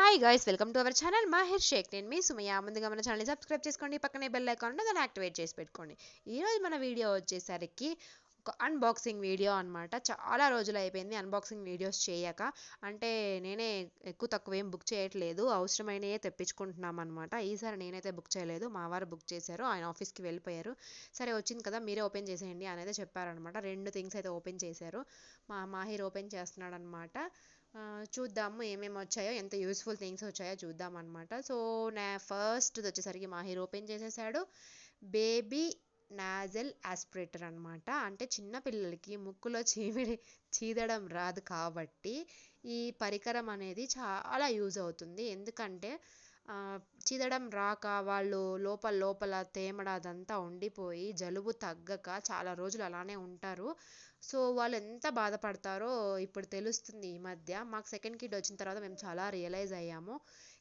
Hi guys welcome to our channel Mahir Shaikh నేను మీ Sumayya. ముందుగా మన ఛానల్ని సబ్స్క్రైబ్ చేసుకోండి పక్కనే బెల్ ఐకాన్ ఉంటుంది దాన్ని యాక్టివేట్ చేసి పెట్టుకోండి. ఈరోజు మన వీడియో వచ్చేసరికి ఒక అన్బాక్సింగ్ వీడియో అనమాట చాలా రోజులు అయిపోయింది అన్బాక్సింగ్ వీడియోస్ చేయక. అంటే నేనే ఎక్కువ తక్కువ ఏం బుక్ చేయట్లేదు. అవసరమైనయే తెప్పించుకుంటున్నాం అనమాట ఈసారి నేనైతే బుక్ చేయలేదు. మా వారు బుక్ చేశారు. ఆయన ఆఫీస్కి వెళ్ళిపోయారు. సరే వచ్చింది కదా మీరే ఓపెన్ చేసేయండి అని అయితే చెప్పారనమాట రెండు థింగ్స్ అయితే ఓపెన్ చేశారు. మా మాహిర్ ఓపెన్ చేస్తున్నాడు అనమాట చూద్దాము ఏమేమి వచ్చాయో ఎంత యూస్ఫుల్ థింగ్స్ వచ్చాయో చూద్దాం అనమాట సో నా ఫస్ట్ వచ్చేసరికి మా హీరో ఓపెన్ చేసేసాడు. బేబీ నాజల్ ఆస్పిరేటర్ అనమాట అంటే చిన్న పిల్లలకి ముక్కులో చీమిడి చీదడం రాదు కాబట్టి ఈ పరికరం అనేది చాలా యూజ్ అవుతుంది. ఎందుకంటే చీదడం రాక వాళ్ళు లోపల లోపల తేమడ అదంతా ఉండిపోయి జలుబు తగ్గక చాలా రోజులు అలానే ఉంటారు. సో వాళ్ళు ఎంత బాధపడతారో ఇప్పుడు తెలుస్తుంది ఈ మధ్య. మాకు సెకండ్ కిడ్ వచ్చిన తర్వాత మేము చాలా రియలైజ్ అయ్యాము.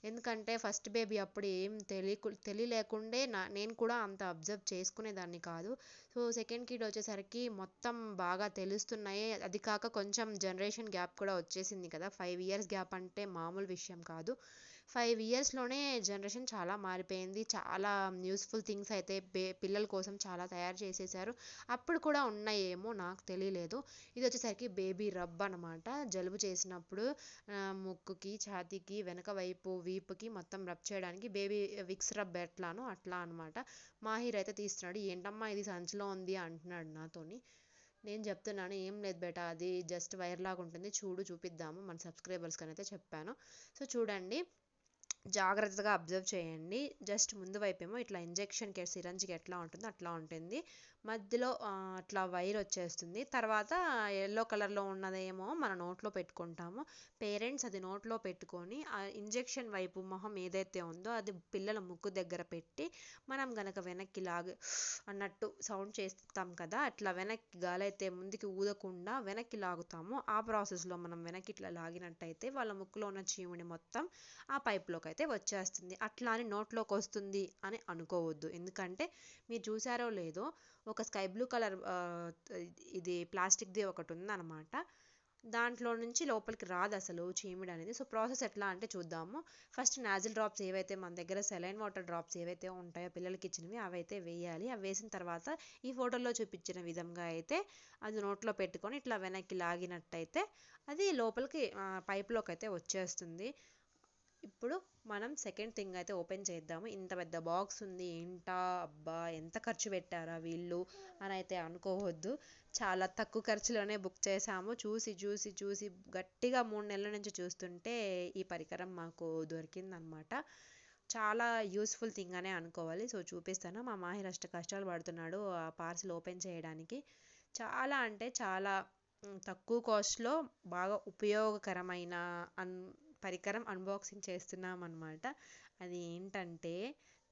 ఎందుకంటే ఫస్ట్ బేబీ అప్పుడు ఏం తెలియకు తెలియలేకుండే నా నేను కూడా అంత అబ్జర్వ్ చేసుకునేదాన్ని కాదు. సో సెకండ్ కిడ్ వచ్చేసరికి మొత్తం బాగా తెలుస్తున్నాయి. అది కాక కొంచెం జనరేషన్ గ్యాప్ కూడా వచ్చేసింది కదా. ఫైవ్ ఇయర్స్ గ్యాప్ అంటే మామూలు విషయం కాదు. ఫైవ్ ఇయర్స్లోనే జనరేషన్ చాలా మారిపోయింది. చాలా యూస్ఫుల్ థింగ్స్ అయితే పిల్లల కోసం చాలా తయారు చేసేసారు. అప్పుడు కూడా ఉన్నాయేమో నాకు తెలియలేదు. ఇది వచ్చేసరికి బేబీ రబ్ అనమాట జలుబు చేసినప్పుడు ముక్కుకి ఛాతీకి వెనక వైపు వీపుకి మొత్తం రబ్ చేయడానికి బేబీ విక్స్ రబ్ ఎట్లానో అట్లా అనమాట మాహిర్ అయితే తీస్తున్నాడు. ఏంటమ్మా ఇది సంచిలో ఉంది? అంటున్నాడు నాతోని. నేను చెప్తున్నాను ఏం లేదు బేట అది జస్ట్ వైర్ లాగా ఉంటుంది. చూడు చూపిద్దాము. మన సబ్స్క్రైబర్స్కి అయితే చెప్పాను. సో చూడండి జాగ్రత్తగా అబ్జర్వ్ చేయండి. జస్ట్ ముందు వైపేమో ఇట్లా ఇంజెక్షన్కి సిరంజ్కి ఎట్లా ఉంటుందో అట్లా ఉంటుంది. మధ్యలో అట్లా వైర్ వచ్చేస్తుంది. తర్వాత ఎల్లో కలర్లో ఉన్నదేమో మన నోట్లో పెట్టుకుంటాము. పేరెంట్స్ అది నోట్లో పెట్టుకొని ఆ ఇంజెక్షన్ వైపు మొహం ఏదైతే ఉందో అది పిల్లల ముక్కు దగ్గర పెట్టి మనం గనక వెనక్కి లాగ అన్నట్టు సౌండ్ చేస్తాం కదా అట్లా వెనక్కి గాలైతే ముందుకి ఊదకుండా వెనక్కి లాగుతాము. ఆ ప్రాసెస్లో మనం వెనక్కి ఇట్లా లాగినట్టయితే వాళ్ళ ముక్కులో ఉన్న చీముని మొత్తం ఆ పైప్లోకి అయితే వచ్చేస్తుంది. అట్లా అని నోట్లోకి వస్తుంది అని అనుకోవద్దు. ఎందుకంటే మీరు చూసారో లేదో ఒక స్కై బ్లూ కలర్ ఇది ప్లాస్టిక్ది ఒకటి ఉందన్నమాట దాంట్లో నుంచి లోపలికి రాదు అసలు చీమిడి అనేది. సో ప్రాసెస్ ఎట్లా అంటే చూద్దాము. ఫస్ట్ నాజిల్ డ్రాప్స్ ఏవైతే మన దగ్గర సెలైన్ వాటర్ డ్రాప్స్ ఏవైతే ఉంటాయో పిల్లలకి ఇచ్చినవి అవైతే వేయాలి. అవి వేసిన తర్వాత ఈ ఫోటోలో చూపించిన విధంగా అయితే అది నోట్లో పెట్టుకొని ఇట్లా వెనక్కి లాగినట్టయితే అది లోపలికి పైప్లోకి అయితే వచ్చేస్తుంది. ఇప్పుడు మనం సెకండ్ థింగ్ అయితే ఓపెన్ చేద్దాము. ఇంత పెద్ద బాక్స్ ఉంది ఏంటా అబ్బా ఎంత ఖర్చు పెట్టారా వీళ్ళు అని అయితే అనుకోవద్దు. చాలా తక్కువ ఖర్చులోనే బుక్ చేసాము చూసి చూసి చూసి గట్టిగా మూడు నెలల నుంచి చూస్తుంటే ఈ పరికరం మాకు దొరికిందనమాట. చాలా యూస్ఫుల్ థింగ్ అనే అనుకోవాలి. సో చూపిస్తాను. మా మాహిర్ అష్ట కష్టాలు పడుతున్నాడు ఆ పార్సిల్ ఓపెన్ చేయడానికి. చాలా అంటే చాలా తక్కువ కాస్ట్లో బాగా ఉపయోగకరమైన అన్ పరికరం అన్బాక్సింగ్ చేస్తున్నాం అనమాట అది ఏంటంటే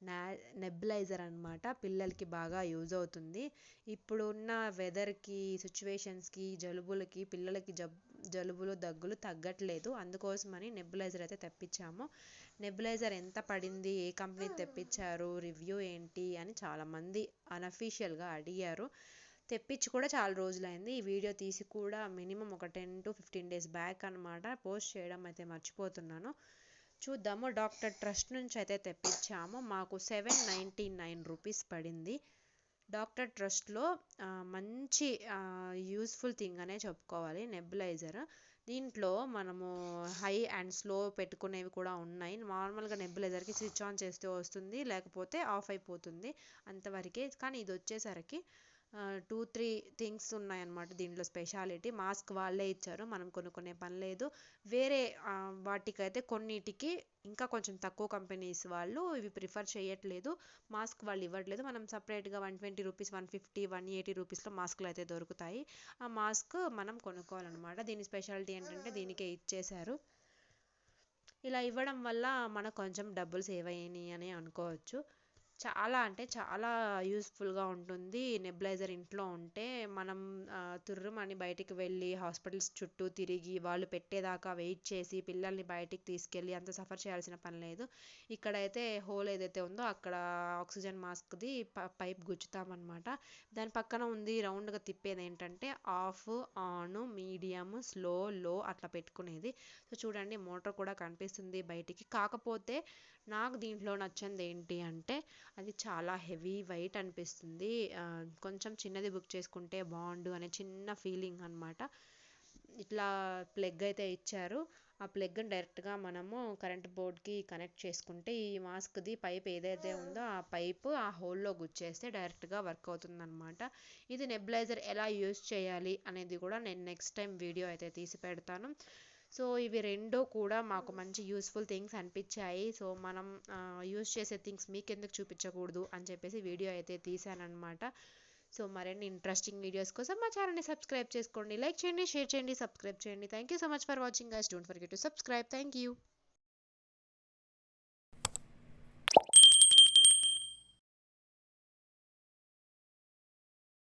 నా నెబులైజర్ అనమాట పిల్లలకి బాగా యూజ్ అవుతుంది. ఇప్పుడున్న వెదర్కి సిచ్యువేషన్స్కి జలుబులకి పిల్లలకి జబ్ జలుబులు దగ్గులు తగ్గట్లేదు. అందుకోసమని నెబులైజర్ అయితే తెప్పించాము. నెబులైజర్ ఎంత పడింది ఏ కంపెనీ తెప్పించారు రివ్యూ ఏంటి అని చాలామంది అన్అఫీషియల్గా అడిగారు. తెప్పించి కూడా చాలా రోజులైంది. ఈ వీడియో తీసి కూడా మినిమం ఒక ten to fifteen days back అనమాట పోస్ట్ చేయడం అయితే మర్చిపోతున్నాను. చూద్దాము. డాక్టర్ ట్రస్ట్ నుంచి అయితే తెప్పించాము. మాకు సెవెన్ నైంటీ నైన్ రూపీస్ పడింది. డాక్టర్ ట్రస్ట్లో మంచి యూస్ఫుల్ థింగ్ అనే చెప్పుకోవాలి. నెబులైజర్. దీంట్లో మనము హై అండ్ స్లో పెట్టుకునేవి కూడా ఉన్నాయి. నార్మల్గా నెబులైజర్కి స్విచ్ ఆన్ చేస్తే వస్తుంది. లేకపోతే ఆఫ్ అయిపోతుంది అంతవరకే. కానీ ఇది వచ్చేసరికి టూ త్రీ థింగ్స్ ఉన్నాయన్నమాట దీంట్లో స్పెషాలిటీ. మాస్క్ వాళ్ళే ఇచ్చారు. మనం కొనుక్కునే పని లేదు. వేరే వాటికైతే కొన్నిటికి ఇంకా కొంచెం తక్కువ కంపెనీస్ వాళ్ళు ఇవి ప్రిఫర్ చేయట్లేదు. మాస్క్ వాళ్ళు ఇవ్వట్లేదు. మనం సపరేట్గా one twenty rupees one fifty one eighty రూపీస్లో మాస్క్లు అయితే దొరుకుతాయి. ఆ మాస్క్ మనం కొనుక్కోవాలన్నమాట. దీని స్పెషాలిటీ ఏంటంటే దీనికే ఇచ్చేశారు. ఇలా ఇవ్వడం వల్ల మనకు కొంచెం డబ్బులు సేవ్ అయ్యాయి అని అనుకోవచ్చు. చాలా అంటే చాలా యూస్ఫుల్గా ఉంటుంది. నెబులైజర్ ఇంట్లో ఉంటే మనం తుర్రుమని బయటికి వెళ్ళి హాస్పిటల్స్ చుట్టూ తిరిగి వాళ్ళు పెట్టేదాకా వెయిట్ చేసి పిల్లల్ని బయటికి తీసుకెళ్ళి అంత సఫర్ చేయాల్సిన పని లేదు. ఇక్కడైతే హోల్ ఏదైతే ఉందో అక్కడ ఆక్సిజన్ మాస్క్ది పైప్ గుచ్చుతామన్నమాట. దాని పక్కన ఉంది రౌండ్గా తిప్పేది ఏంటంటే ఆఫ్ ఆన్ మీడియం స్లో లో అట్లా పెట్టుకునేది. సో చూడండి మోటార్ కూడా కనిపిస్తుంది బయటికి. కాకపోతే నాకు దీంట్లో నచ్చింది ఏంటి అంటే అది చాలా హెవీ వెయిట్ అనిపిస్తుంది. కొంచెం చిన్నది బుక్ చేసుకుంటే బాగుండు అనే చిన్న ఫీలింగ్ అనమాట ఇట్లా ప్లగ్ అయితే ఇచ్చారు. ఆ ప్లగ్ని డైరెక్ట్గా మనము కరెంట్ బోర్డ్కి కనెక్ట్ చేసుకుంటే ఈ మాస్క్ది పైప్ ఏదైతే ఉందో ఆ పైప్ ఆ హోల్లో గుచ్చేస్తే డైరెక్ట్గా వర్క్ అవుతుంది అనమాట ఇది నెబులైజర్ ఎలా యూస్ చేయాలి అనేది కూడా నేను నెక్స్ట్ టైం వీడియో అయితే తీసి పెడతాను. సో ఇవి రెండూ కూడా మాకు మంచి యూస్ఫుల్ థింగ్స్ అనిపించాయి. సో మనం యూస్ చేసే థింగ్స్ మీకు ఎందుకు చూపించకూడదు అని చెప్పేసి వీడియో అయితే తీసానమాట సో మరిన్ని ఇంట్రెస్టింగ్ వీడియోస్ కోసం మా ఛానల్ని సబ్స్క్రైబ్ చేసుకోండి. లైక్ చేయండి షేర్ చేయండి సబ్స్క్రైబ్ చేయండి. Thank you so much for watching guys don't forget to subscribe thank you